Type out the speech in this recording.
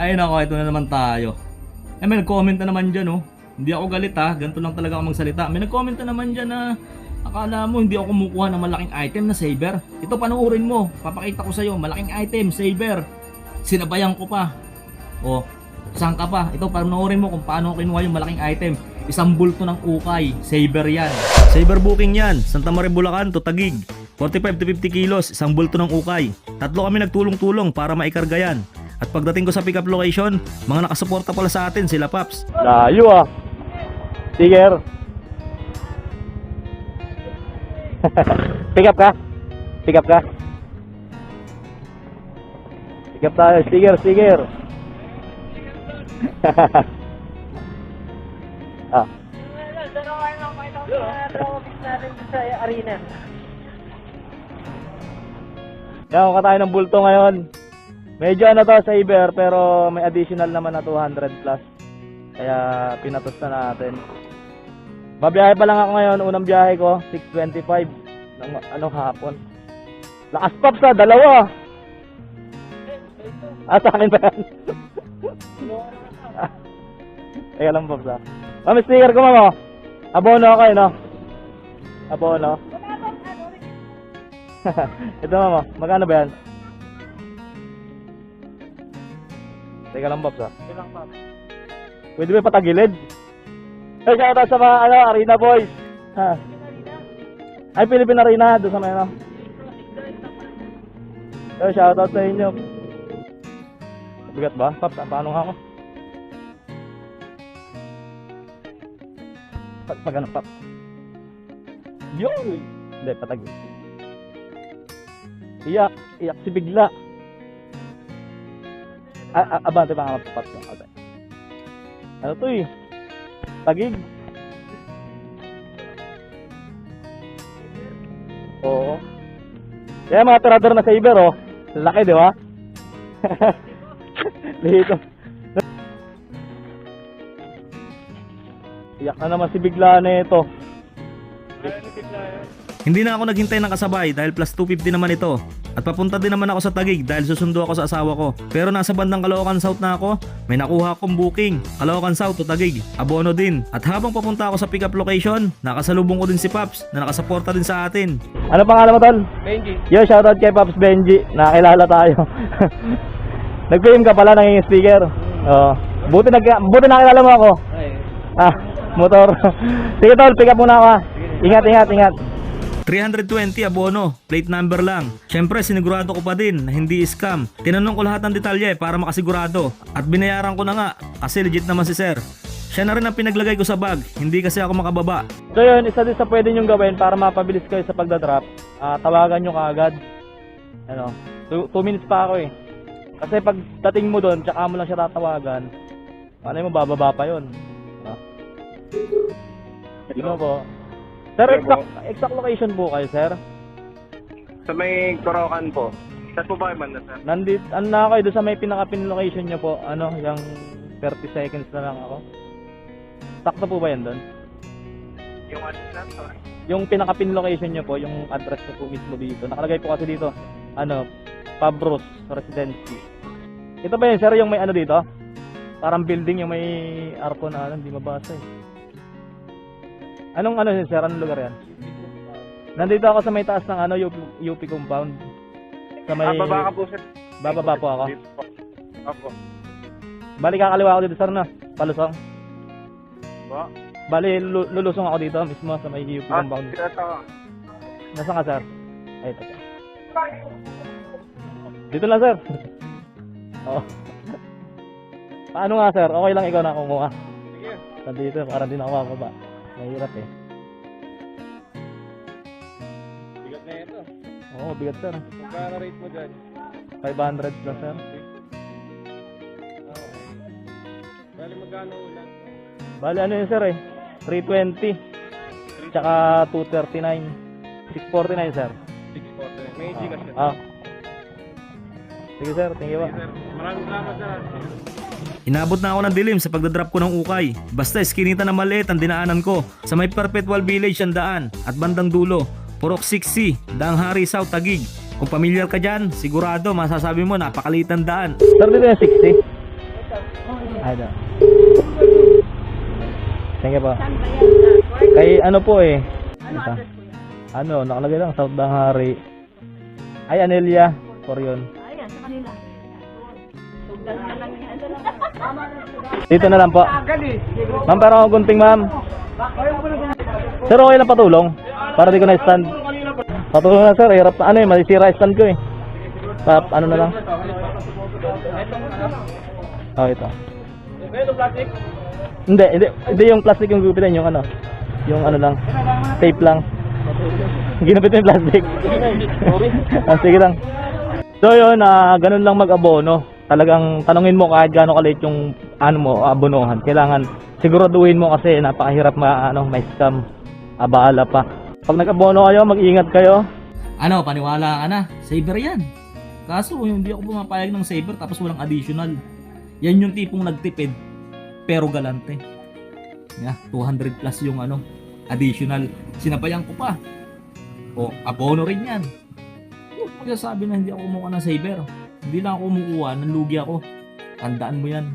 Ay nako, ito na naman tayo. Eh may nag-comment na naman dyan oh. Hindi ako galit ha, ganito lang talaga ako magsalita. May nag-comment na naman dyan na akala mo hindi ako kumukuha ng malaking item na saber. Ito panoorin mo, papakita ko sa'yo, malaking item, saber. Sinabayan ko pa. Oh, saan ka pa? Ito panoorin mo kung paano ako kinuha yung malaking item. Isang bulto ng ukay, saber yan. Saber booking yan, Santa Maria Bulacan to Tagig. 45 to 50 kilos, isang bulto ng ukay. Tatlo kami nagtulong-tulong para maikarga yan. At pagdating ko sa pickup location, mga nakasuporta pala sa atin sila Paps. Layo ah. Sticker. Pick up ka? Pick up ka? Pick up tayo. Sticker, sticker. ah. Yan, kuha tayo ng bulto ngayon. Medyo ano to, saver, pero may additional naman na 200 plus. Kaya pinatos na natin. Mabiyahe pa lang ako ngayon, unang biyahe ko, 6.25 ng ano hapon. Lakas pops ah, dalawa. Ah, sa akin ba yan? Teka lang pops ah. Mami, sticker ko mamo. Abono ako eh, no? Abono. Ito mamo, magkano ba yan? Teka lang pops ah. Pwede ba patagilid? Hey, shout out sa mga ano, Arena Boys. Ha. Ay, Philippine Arena, doon sa may ano. Hey, shout out sa inyo. Bigat ba? Paps, paano nga ako? Pag, pag ano, Paps? Yun! Hindi, patag. Iyak, iyak si bigla. Ah, ah, abante pa nga Paps. Okay. Ano to eh? Tagig. Oo. Kaya mga tirador na saber oh. Laki di ba? Dito. Iyak na naman si bigla na ito. Hindi na ako naghintay ng kasabay dahil plus 250 naman ito. At papunta din naman ako sa Tagig dahil susundo ako sa asawa ko. Pero nasa bandang Caloocan South na ako, may nakuha akong booking. Caloocan South to Tagig, abono din. At habang papunta ako sa pickup location, nakasalubong ko din si Paps na nakasuporta din sa atin. Ano pangalan mo tol? Benji. Yo, shoutout kay Pops Benji. Nakakilala tayo. Nag-film ka pala, nanging speaker. Oo. Buti, nag buti nakilala mo ako. Ay. Ah, motor. Sige tol, pick up muna ako ha. Ingat, ingat, ingat. 320 abono, plate number lang. Siyempre sinigurado ko pa din na hindi scam. Tinanong ko lahat ng detalye para makasigurado. At binayaran ko na nga kasi legit naman si sir. Siya na rin ang pinaglagay ko sa bag, hindi kasi ako makababa. So yun, isa din sa pwede nyo gawin para mapabilis kayo sa pagdadrop. Ah, tawagan nyo kaagad. Ano, 2 minutes pa ako eh. Kasi pag dating mo doon, tsaka mo lang siya tatawagan, ano mo, bababa pa yun. Ah. Hindi mo po. Sir, exact, exact location po kayo, sir. Sa may Korokan po. Saan po ba kayo man na, sir? Nandit, ano na kayo doon sa may pinaka-pin location nyo po, ano, yung 30 seconds na lang ako. Sakto po ba yan doon? Yung ano, sir? Sorry. Yung pinaka-pin location nyo po, yung address ko po mismo dito. Nakalagay po kasi dito, ano, Pabros Residency. Ito ba yun, sir, yung may ano dito? Parang building yung may arpo na ano, hindi mabasa eh. Anong ano yun, sir? Anong lugar yan? Nandito ako sa may taas ng ano, UP, UP compound. Sa may... Ah, baba ka po, sir. Bababa po ako. Dito po. Opo. Bali, kakaliwa ako dito, sir, na. Palusong. Po. Bali, lu- lulusong ako dito mismo sa may UP Ah, compound. ito. Nasaan ka, sir? Ay, ito. Dito lang, sir. Oo. Paano nga, sir? Okay lang ikaw na kumuha. Sige. Nandito, parang di na ako mababa. Mahirap eh. Bigat na ito. Oo, bigat, sir. Magkano rate mo dyan? 500 plus, sir. Okay. Bali, magkano ulan? Bali, ano yun, sir eh? 320. Tsaka 239. 649, sir. 640. May Gcash yan. Ah. Sige, sir. Thank you, ba? sir. Maraming salamat, sir. Inabot na ako ng dilim sa pagdadrop ko ng ukay. Basta iskinita na maliit ang dinaanan ko. Sa may Perpetual Village ang daan at bandang dulo. Purok 6C, Daang Hari South Tagig. Kung pamilyar ka dyan, sigurado masasabi mo napakalitan daan. Sir, dito yung 60. Ay, da. Thank you po. Kay ano po eh. Ano Ano, nakalagay lang South Danghari. Ay, Anelia. For yun. Ayan, sa kanila. Dito na lang po. Ma'am, pero ako gunting, ma'am. Sir, okay lang patulong. Para di ko na stand. Patulong na, sir. Hirap na ano eh. Masisira stand ko eh. Tap, ano na lang. Oh, ito. Hindi, hindi, hindi yung plastic yung gupitin, yung ano. Yung ano lang. Tape lang. Ginapit yung plastic. ah, sige lang. So yun, ah, ganun lang mag-abono. Talagang tanungin mo kahit gaano kaliit yung ano mo, abonohan. Kailangan siguraduhin mo kasi napakahirap ma ano, may scam. Abaala pa. Pag nag-abono kayo, mag-ingat kayo. Ano, paniwala ka na. Saver yan. Kaso, hindi ako pumapayag ng saver tapos walang additional. Yan yung tipong nagtipid, pero galante. Yeah, 200 plus yung ano, additional. Sinabayan ko pa. O, abono rin yan. Huwag magsasabi na hindi ako kumuha ng saver. Hindi lang ako kumukuha, nanlugi ako. Tandaan mo yan.